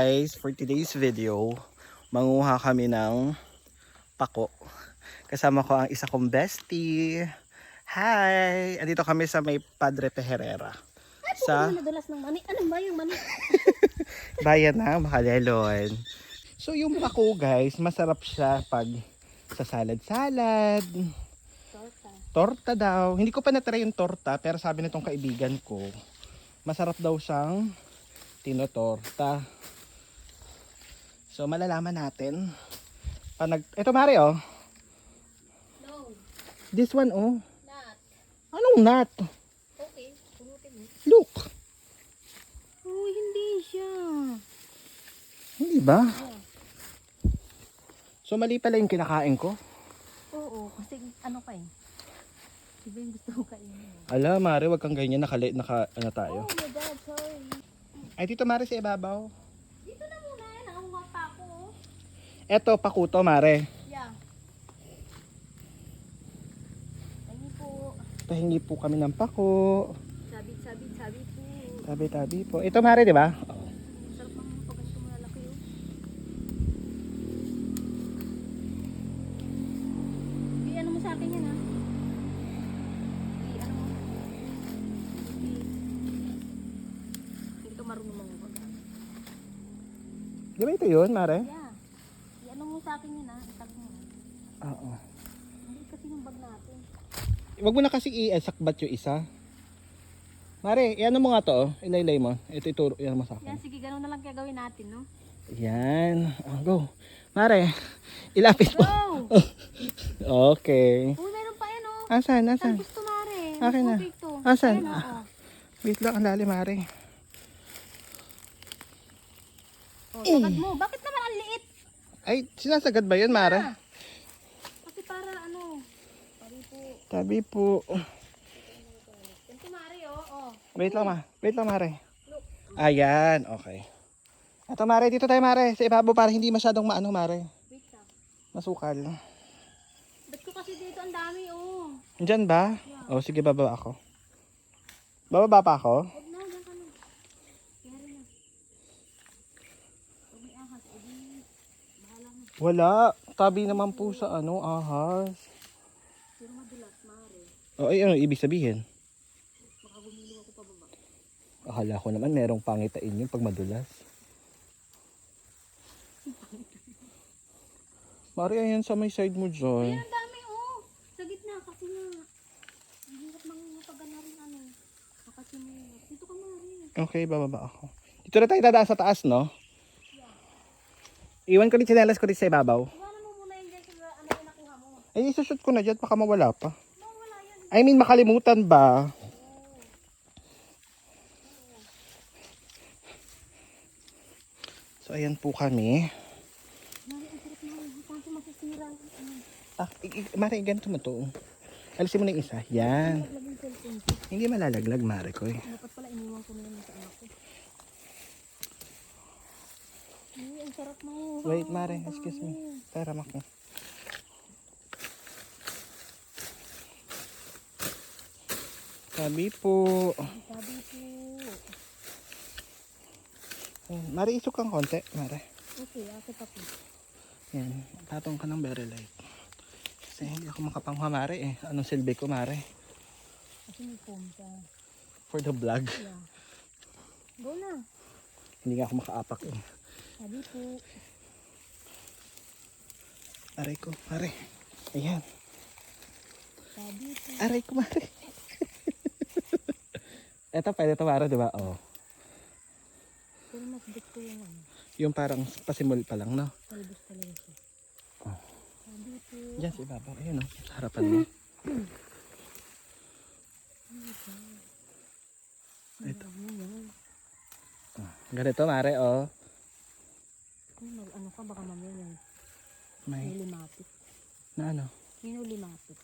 Guys, for today's video, manguha kami ng pako. Kasama ko ang isa kong bestie. Hi! Andito kami sa may Padre Tejerera. Sa Ano nadulas ng mani? Ano ba yung mani? bayan ng Makalelon. So yung pako guys, masarap siya pag sa salad-salad. Torta. Torta daw. Hindi ko pa natry yung torta, pero sabi nitong kaibigan ko, masarap daw siyang tinotorta. So malalaman natin. Panag Ito Mari oh. No, This one oh. not. Anong nut? Okay, pulutin mo. Look. Oh, hindi siya. Hindi ba? So mali pala yung kinakain ko. Oo, kasi ano ka eh. Iba yung gusto ko kainin. Ala, Mari, wag kang ganyan. Nakali, naka, ano tayo. Oh my God, sorry. Ay, dito Mari sa ibabaw. Dito na muna yan. Nakakuha pa ako. oh. Eto, pakuto, Mare. Yeah. Ayun po. Pahingi po kami ng pako. Sabit, sabit, sabit po. Tabi-tabi po. Ito, Mare, di ba? Sarap naman pag ganito malalaki oh. Di ano mo sa akin yan ha? Di ano mo? Di. Hindi ka marunong ha? Di ba ito yun, Mare? Yeah. Di ano mo sa akin yan ha? Itag mo. Oo. Hindi kasi yung bag natin. Wag mo na kasi i-sakbat yung isa. Mare, iano mo nga to, oh. Ilaylay mo. Ito ituro, yan mo sa Yan, akin. sige, ganun na lang kaya gawin natin, no? Yan. Oh, go. Mare, ilapit mo. Go! Okay. Uy, meron pa yan, oh. Asan, Saan asan? gusto, Mare? Akin na. To. Asan? Ayan, oh. Wait lang, ang lalim, Mare. Oh, sagad mo. Bakit naman ang liit? Ay, sinasagad ba yun, Mare? Ah. Kasi para ano, pari po. Tabi po. Oh, oh. Wait lang, ma. Wait lang, Mare. Ayan, okay. Ito, Mare, dito tayo, Mare. Sa ibabaw para hindi masyadong maano, Mare. Masukal. Ba't ko kasi dito ang dami oh. Diyan ba? O, sige, bababa ako. Bababa pa ako? Huwag na, dyan ka na. Yari na. Huwag may ahas, edi, bahala na. Wala. Tabi naman po sa ano, ahas. O, ay, ano ibig sabihin? Baka gumilo ako pababa. Akala ko naman merong pangitain yun pag madulas. Mari, ayan sa may side mo dyan. Ayan, ang dami oh. Sa gitna, kasi nga. Ang hirap mang matagal na rin ano. Nakasimulat. Dito ka Mari. Okay, bababa ako. Dito na tayo dadaan sa taas, no? Iwan ko rin chinelas ko rin sa ibabaw. Iwanan mo muna yun dyan sa ano yung nakuha mo. Ay, isushoot ko na dyan, baka mawala pa. I mean, makalimutan ba? So, ayan po kami. Mari? Ah, Mari, ganito mo to. Alisin mo na yung isa. Yan. Hindi malalaglag, Mari ko eh. Dapat pala iniwan ko na lang sa anak ko. Ay, ang sarap mo. Wait, Mare, excuse me. Tara, mako. Sabi po. Sabi po. Mare, isok kang konti. Mare. Okay, ako pa po. Yan. Patong ka ng very light. Kasi hindi ako makapangha, Mare eh. Anong silbi ko, Mare? Kasi may phone ka. For the vlog. Yeah. Go na. Hindi nga ako makaapak eh. Sabi po. Aray ko, Mare. Ayan. Sabi po. Aray ko, Mare. Eto, pwede to, Mare, di ba? Oh. Pero mas gusto yung ano. Yung parang pasimul pa lang, no? Talbos talaga siya. Oh. Po. Diyan sa ibabaw. Ayun, no? Sa harapan mo. Ito. Yan? Ganito, Mare, oh. Kung mag ano ka, baka mamaya yan. May May, limapit. na ano? May limapit.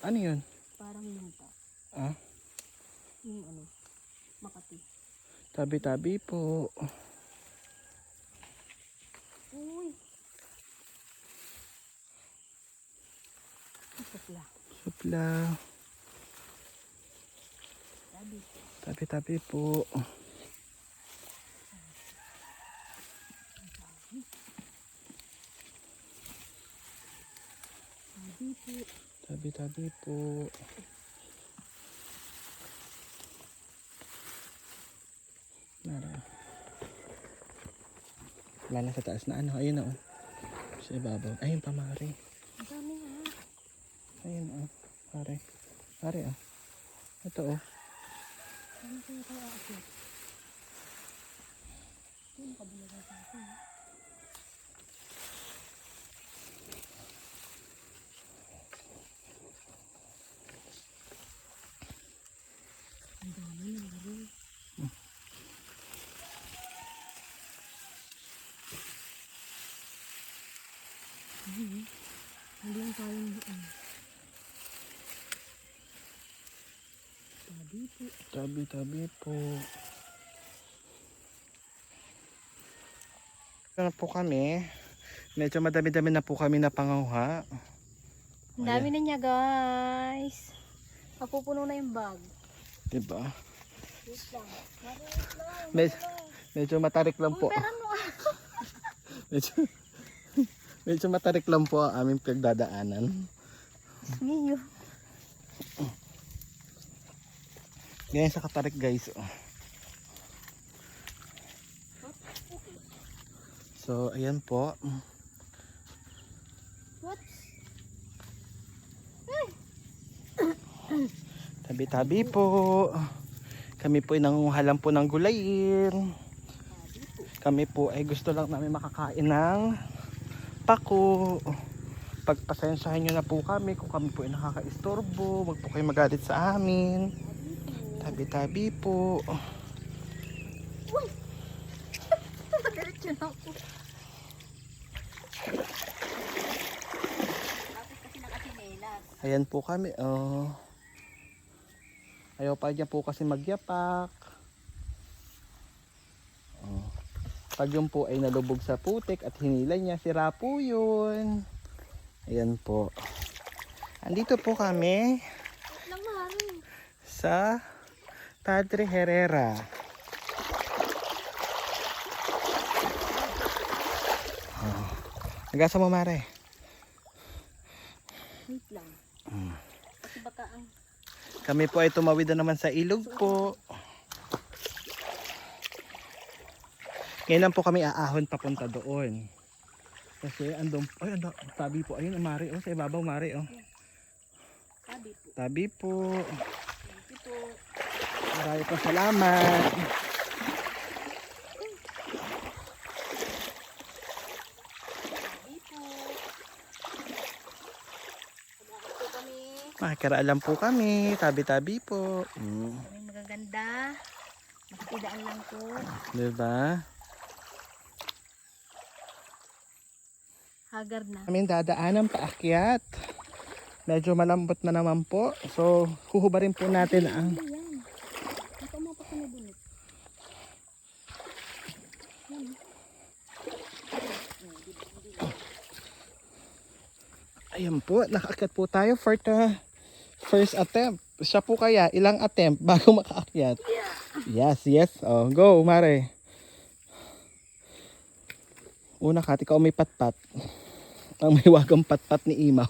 Ano yun? Parang lumpa. Ah? Yung ano. Makati. Tabi-tabi po. Uy. Supla. Supla. Tabi. Tabi-tabi po. Tabi-tabi po. Tabi-tabi po. Wala na sa taas na ano. Ayun na oh. Sa ibabaw. Ayun pa mare. Ang dami nga. Ayun oh. Mare. Mare oh. Ito oh. Ano kaya ako? Ano sa akin? Ang dami ng baril. Hindi. Hindi lang tayong ano. Sabi po. Tabi-tabi po. Ito na po kami. Medyo madami-dami na po kami na panguha. Ang dami na niya guys. Napupuno na yung bag. Diba? Med- medyo matarik lang po. Uy, pero ano? Medyo, medyo matarik lang po ang aming pagdadaanan. Miyo. Ganyan sa katarik guys. So, ayan po. What? Tabi-tabi po. Kami po ay nangunguhalan po ng gulayin. Kami po ay gusto lang namin makakain ng pako. Pagpasensyahan nyo na po kami kung kami po ay nakaka-istorbo. Huwag po kayo magalit sa amin. Tabi-tabi po. Diretso na ako. Bakit kasi nakasinelas? Ayan po kami. Oh. Ayaw pa niya po kasi magyapak. Oh. Pag yun po ay nalubog sa putik at hinila niya, sira po yun. Ayan po. Andito po kami sa Padre Herrera. Oh. Nagasa mo, Mare. Wait lang. Kasi baka ang... Kami po ay tumawid na naman sa ilog po. Ngayon lang po kami aahon papunta doon. Kasi andun, ay ando, tabi po, ayun, mari, oh, sa ibabaw, mari, oh. Sabi po. Tabi po. Thank you po. Marami po salamat. Sabi po. Kami. Makikiraalam po kami, tabi-tabi po. Mm. Magaganda. Makikidaan lang po. Diba? Hagar na. Kaming dadaanan paakyat. Medyo malambot na naman po. So, huhubarin po natin ang Ano. Ayan po, nakaakyat po tayo for the first attempt. Siya po kaya, ilang attempt bago makaakyat? Yes, yes. Oh, go, Mare. Una ka, ikaw may patpat. Ang may wagang patpat ni Imaw.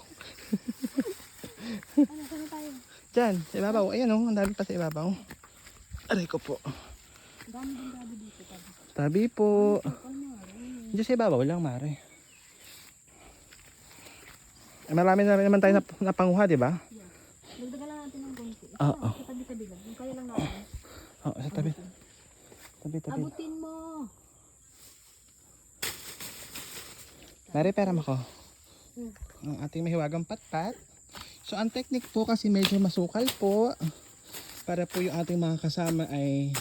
Ano, saan tayo? Diyan, sa ibabaw. Ayan oh, ang dami pa sa ibabaw. Aray ko po. Dami din gabi dito. Tabi. Tabi po. Diyan sa ibabaw lang, Mare. Eh, marami na rin naman tayo nap- napanguha, di ba? Dagdagan lang natin ng konti. Oo. Sa tabi-tabi lang. Yung kaya lang natin. Oh, sa tabi. Tabi, tabi. Abutin mo. Mare, pera mo ko. Hmm. Ang ating mahiwagang patpat. So, ang technique po kasi medyo masukal po. Para po yung ating mga kasama ay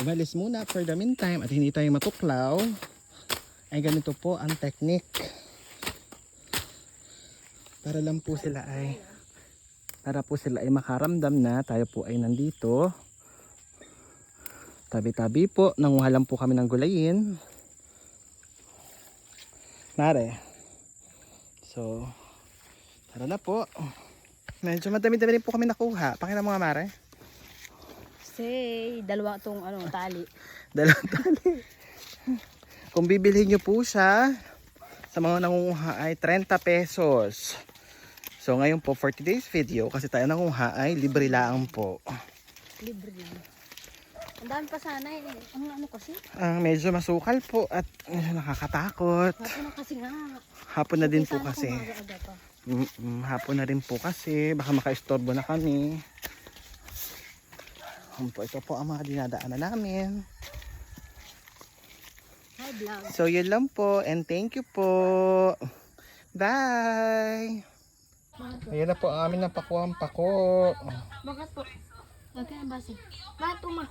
umalis muna for the meantime at hindi tayo matuklaw. Ay ganito po ang technique. Para lang po sila ay para po sila ay makaramdam na tayo po ay nandito. Tabi-tabi po, nanguha lang po kami ng gulayin. Mare. So, tara na po. Medyo madami-dami rin po kami nakuha. Pakita mo nga, Mare. Say, dalawa tong ano, tali. Dalawang tali. Kung bibilhin nyo po siya, sa mga nangunguha ay 30 pesos. So ngayon po, for today's video, kasi tayo nanguha ay libre lang po. Libre din. Ang dami pa sana eh. Ang ano kasi? Ah, medyo masukal po at medyo nakakatakot. Hapon na kasi nga. Hapon na din po kasi. kumaga-aga pa. Mm-mm, hapon na rin po kasi. Baka makaistorbo na kami. Ayan po, ito po ang mga dinadaanan namin. Hi vlog. So yun lang po and thank you po. Bye! Ayan na po ang amin ng pakuang pako. Bakit po? Bakit ang basi? Bakit uma?